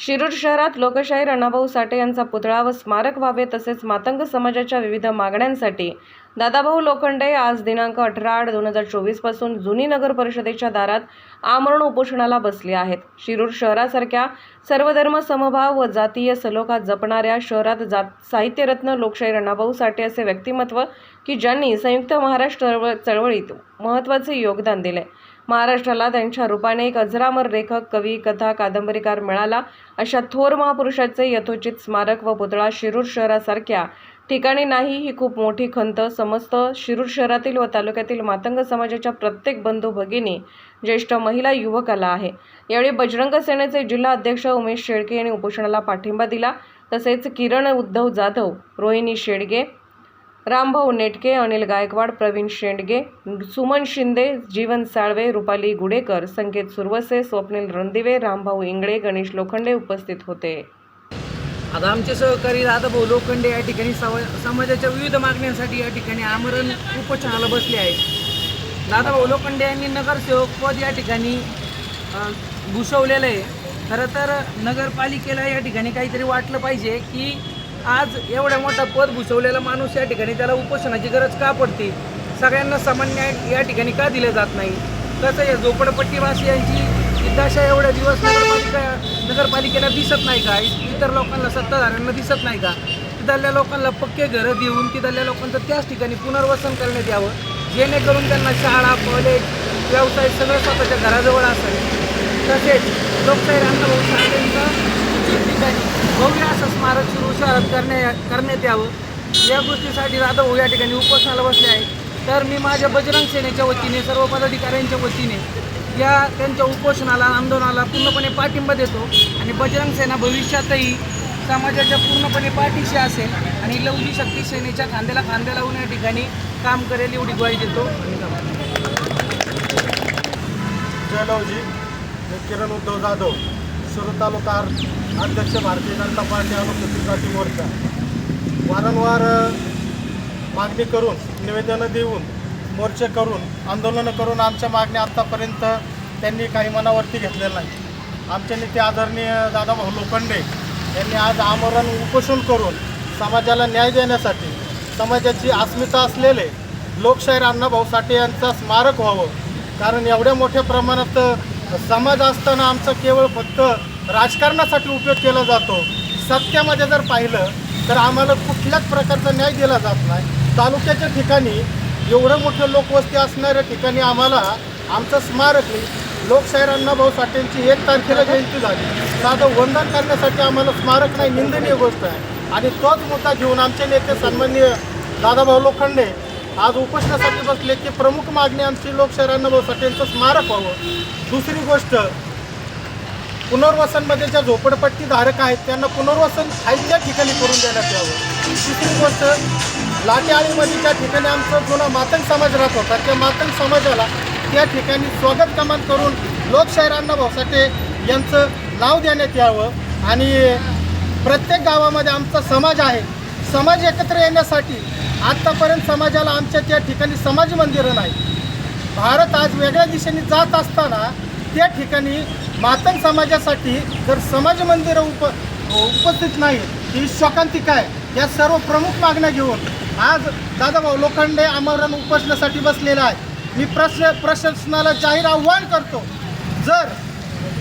शिरूर शहरात लोकशाहीर अण्णाभाऊ साठे यांचा पुतळा व स्मारक व्हावे तसेच मातंग समाजाच्या विविध मागण्यांसाठी दादाभाऊ लोखंडे आज दिनांक अठरा आठ दोन हजार चोवीसपासून जुनी नगर परिषदेच्या दारात आमरण उपोषणाला बसले आहेत. शिरूर शहरासारख्या सर्वधर्म समभाव व जातीय सलोखा जपणाऱ्या शहरात जात साहित्यरत्न लोकशाहीर अण्णाभाऊ साठे असे व्यक्तिमत्व की ज्यांनी संयुक्त महाराष्ट्र चळवळीत महत्त्वाचे योगदान दिले. महाराष्ट्राला त्यांच्या रूपाने एक अजरामर लेखक कवी कथा कादंबरीकार मिळाला. अशा थोर महापुरुषाचे यथोचित स्मारक व पुतळा शिरूर शहरासारख्या ठिकाणी नाही ही खूप मोठी खंत समस्त शिरूर शहरातील व तालुक्यातील मातंग समाजाच्या प्रत्येक बंधू भगिनी ज्येष्ठ महिला युवकाला आहे. यावेळी बजरंग सेनेचे जिल्हा अध्यक्ष उमेश शेळके यांनी उपोषणाला पाठिंबा दिला. तसेच किरण उद्धव जाधव रोहिणी शेडगे रामभाऊ नेटके अनिल गायकवाड प्रवीण शेंडगे सुमन शिंदे जीवन साळवे रुपाली गुडेकर संकेत सुरवसे स्वप्नील रणदिवे रामभाऊ इंगळे गणेश लोखंडे उपस्थित होते. आता आमचे सहकारी दादाभाऊ लोखंडे या ठिकाणी समाजाच्या विविध मागण्यांसाठी या ठिकाणी आमरण उपोषणाला बसले आहेत. दादाभाऊ लोखंडे यांनी नगरसेवक पद या ठिकाणी भूषवलेलं आहे. खरं तर नगरपालिकेला या ठिकाणी काहीतरी वाटलं पाहिजे की आज एवढ्या मोठा पद भूषवलेला माणूस या ठिकाणी त्याला उपोषणाची गरज का पडते? सगळ्यांना समान न्याय या ठिकाणी का दिला जात नाही? तसं या झोपडपट्टीवासियांची ही दशा एवढ्या दिवस नगरपालिका नगरपालिकेला दिसत नाही का? इतर लोकांना सत्ताधाऱ्यांना दिसत नाही का? तिथल्या लोकांना पक्के घरं देऊन तिथल्या लोकांचं त्याच ठिकाणी पुनर्वसन करण्यात यावं जेणेकरून त्यांना शाळा कॉलेज व्यवसाय सगळं स्वतःच्या घराजवळ असेल तसेच लोकशाही अण्णाभाऊ साठेंचा तीन ठिकाणी भव्य असं स्मारक सुरू शहरात करण्या करण्यात यावं. या गोष्टीसाठी दादाभाऊ या ठिकाणी उपोषणाला बसले आहे तर मी माझ्या बजरंग सेनेच्या वतीने सर्व पदाधिकाऱ्यांच्या वतीने या त्यांच्या उपोषणाला आंदोलनाला पूर्णपणे पाठिंबा देतो आणि बजरंग सेना भविष्यातही समाजाच्या पूर्णपणे पाठीशी असेल आणि लवली शक्ती सेनेच्या खांद्याला खांद्या लावून या ठिकाणी काम करेल एवढी ग्वाही देतो. धन्यवाद जयलवजी किरण उद्धव जाधव. सुरू तालुका अध्यक्ष भारतीय जनता पार्टी अनुसूचित मोर्चा. वारंवार मागणी करून निवेदनं देऊन मोर्चे करून आंदोलनं करून आमच्या मागण्या आत्तापर्यंत त्यांनी काही मनावरती घेतलेल्या नाही. आमचे नेते आदरणीय दादाभाऊ लोखंडे यांनी आज आमरण उपोषण करून समाजाला न्याय देण्यासाठी समाजाची अस्मिता असलेले लोकशाहीर अण्णाभाऊ साठे यांचं स्मारक व्हावं. कारण एवढ्या मोठ्या प्रमाणात समाज असताना आमचा केवळ फक्त राजकारणासाठी उपयोग केला जातो. सत्यामध्ये जर पाहिलं तर आम्हाला कुठल्याच प्रकारचा न्याय दिला जात नाही. तालुक्याच्या ठिकाणी एवढं मोठं लोकवस्ती असणाऱ्या ठिकाणी आम्हाला आमचं स्मारक लोकशाहीर अण्णाभाऊ साठेंची एक तारखेला जयंती झाली. साधं वंदन करण्यासाठी आम्हाला स्मारक नाही निंदनीय गोष्ट आहे. आणि तोच मुद्दा घेऊन आमचे नेते सन्माननीय दादाभाऊ लोखंडे आज उपोषणासाठी बसले की प्रमुख मागणी आमची लोकशहरांना अण्णाभाऊ यांचं स्मारक व्हावं. दुसरी गोष्ट पुनर्वसनमध्ये ज्या झोपडपट्टी धारक आहेत त्यांना पुनर्वसन खायच्या ठिकाणी करून देण्यात यावं. तिसरी गोष्ट लाटेआळीमध्ये ज्या ठिकाणी आमचा जुना मातंग समाज राहत होता त्या मातंग समाजाला त्या ठिकाणी स्वागत कमान करून लोकशहरांना भाऊसाठे यांचं नाव देण्यात यावं. आणि प्रत्येक गावामध्ये आमचा समाज आहे समाज एकत्र येण्यासाठी आत्तापर्यंत समाजाला आमच्या त्या ठिकाणी समाज मंदिरं नाही. भारत आज वेगळ्या दिशेने जात असताना त्या ठिकाणी मातंग समाजासाठी जर समाज मंदिरं उप उपस्थित नाही ही शोकांतिका आहे. या सर्व प्रमुख मागण्या घेऊन आज दादाभाऊ लोखंडे आमरण उपोषणासाठी बसलेला आहे मी प्रश्न प्रशासनाला जाहीर आव्हान करतो जर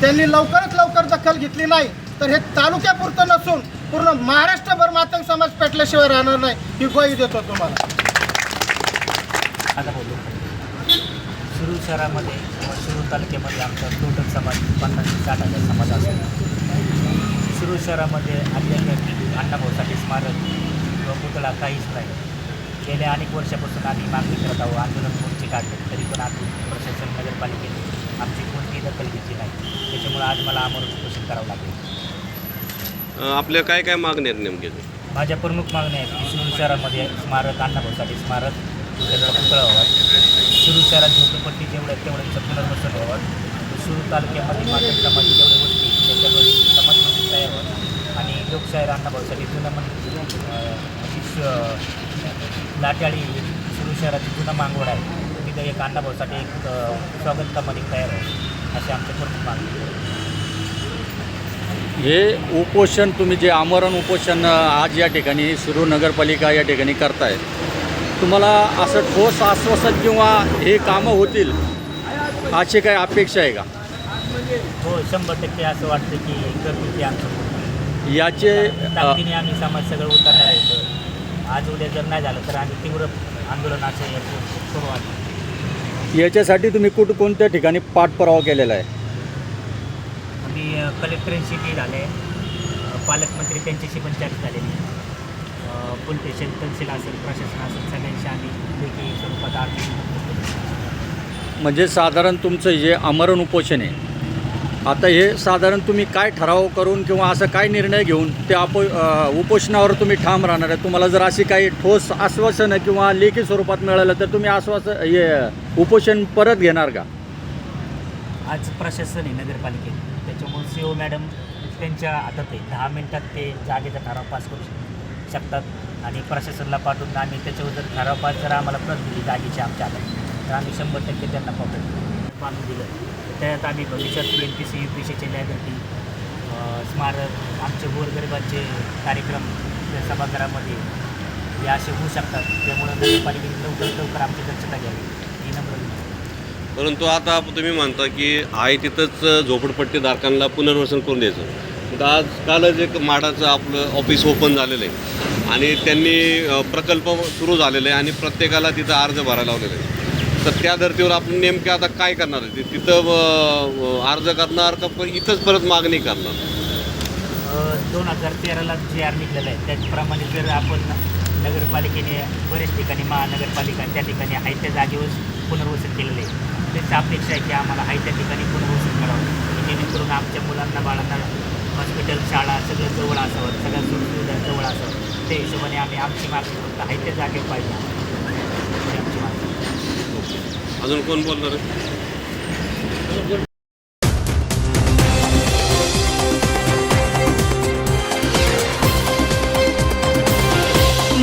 त्यांनी लवकरात लवकर दखल घेतली नाही तर हे तालुक्यापुरतं नसून पूर्ण महाराष्ट्रभर मातंग समाज पेटल्याशिवाय राहणार नाही ही ग्वाही देतो तुम्हाला. आता बोलू. सुरू शहरामध्ये किंवा तालुक्यामध्ये आमचा टोटल समाज पन्नास ते साठ हजार समाज असेल. सुरू शहरामध्ये अद्याप अण्णाभाऊसाठी स्मारक किंवा पुतळा काहीच नाही. गेल्या अनेक वर्षापासून आम्ही मागणी करत आहोत आंदोलन मोर्चे काढले तरी पण आम्ही प्रशासन नगरपालिकेने आमची कोणतीही दखल घेतली नाही. त्याच्यामुळे आज मला आमरण उपोषण करावं लागेल. आपल्या काय काय मागण्या आहेत नेमके माझ्या प्रमुख मागण्या आहेत की शिरूर शहरामध्ये स्मारक अण्णाभाऊसाठी स्मारक पुतळा व्हावा शिरूर शहरात झोपडपट्टी जेवढ्या तेवढ्यांचं पुनर्वसन व्हावं. शिरूर तालुक्यामध्ये मातृ समाज जेवढे गोष्टी त्याच्यावर समाज मंदिर तयार व्हावं. आणि लोकशाहीर अण्णाभाऊसाठी जुनं म्हणजे श- शिरूर शहराची जुना मागवड आहे. तिथं एक अण्णाभाऊसाठी एक स्वागत कमानी तयार आहे अशी आमच्या प्रमुख मागणी आहे. हे उपोषण तुम्ही जे आमरण उपोषण आज या ठिकाणी शिरूर नगरपालिका या ठिकाणी करताय तुम्हाला असं ठोस आश्वासन किंवा हे कामं होतील अशी काय अपेक्षा आहे का? हो शंभर टक्के असं वाटतं की करतील ते आमचं. याचे ताकदीने आम्ही समाज सगळं उतरणार आहे. आज उद्या जर नाही झालं तर आम्ही तीव्र आंदोलन असं करू आम्ही. याच्यासाठी तुम्ही कुठं कोणत्या ठिकाणी पाठपुरावा केलेला आहे? अ, कलेक्टरांशी बी झाले. अ, पालकमंत्री त्यांच्याशी पण चर्चा झालेली. पोलीस स्टेशन तहसील असेल प्रशासन असेल सगळ्यांशी आम्ही लेखी स्वरूपात आर्थिक म्हणजे साधारण तुमचं जे आमरण उपोषण आहे. आता हे साधारण तुम्ही काय ठराव करून किंवा असं काय निर्णय घेऊन ते अ, उपोषणावर तुम्ही ठाम राहणार आहे? तुम्हाला जर अशी काही ठोस आश्वासनं किंवा लेखी स्वरूपात मिळालं तर तुम्ही आश्वासन हे उपोषण परत घेणार का? आज प्रशासन आहे नगरपालिकेत. सी ओ मॅडम त्यांच्या हातात आहे. दहा मिनटात ते जागेचा ठराव पास करू शकतात. आणि प्रशासनाला पाठवून आम्ही त्याच्यावर जर ठराव पास जर आम्हाला प्रत दिली जागेची आमच्या हातात तर आम्ही शंभर टक्के त्यांना पाठवतो बांधून दिलं. त्यात आम्ही भविष्यात M P C U P सीचे लायब्रटी स्मारक आमचे गोरगरिबांचे कार्यक्रम त्या सभागृहामध्ये हे असे होऊ शकतात. त्यामुळं नगरपालिकेने लवकरात लवकर आमची दक्षता घ्यावी. ही नम्र परंतु आता तुम्ही म्हणता की आहे तिथंच झोपडपट्टीधारकांना पुनर्वसन करून द्यायचं. तर आज कालच एक माडाचं आपलं ऑफिस ओपन झालेलं आहे. आणि त्यांनी प्रकल्प सुरू झालेले आहे आणि प्रत्येकाला तिथं अर्ज भरायला लावलेले आहे. तर त्या धर्तीवर आपण नेमके आता काय करणार आहे? ते तिथं अर्ज करणार का पण इथंच परत मागणी करणार? दोन हजार तेराला जे आर निघलेलं आहे त्याचप्रमाणे जर आपण नगरपालिकेने बरेच ठिकाणी महानगरपालिका त्या ठिकाणी आहे त्या जागेवर पुनर्वसन केलेलं आहे. त्याची अपेक्षा आहे की आम्हाला आहे त्या ठिकाणी पुनर्वसन करावं. जेणेकरून आमच्या मुलांना बाळांना हॉस्पिटल शाळा सगळं जवळ असावं. सगळ्या सुखसुविधा जवळ असावं. त्या हिशोबाने आम्ही आमची मागणी फक्त आहे त्या जागेवर पाहिजे. ही आमची मागणी. अजून कोण बोलणार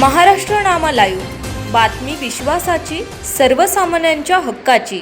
महाराष्ट्र नामा लाईव्ह. बातमी विश्वासाची सर्वसामान्यांच्या हक्काची.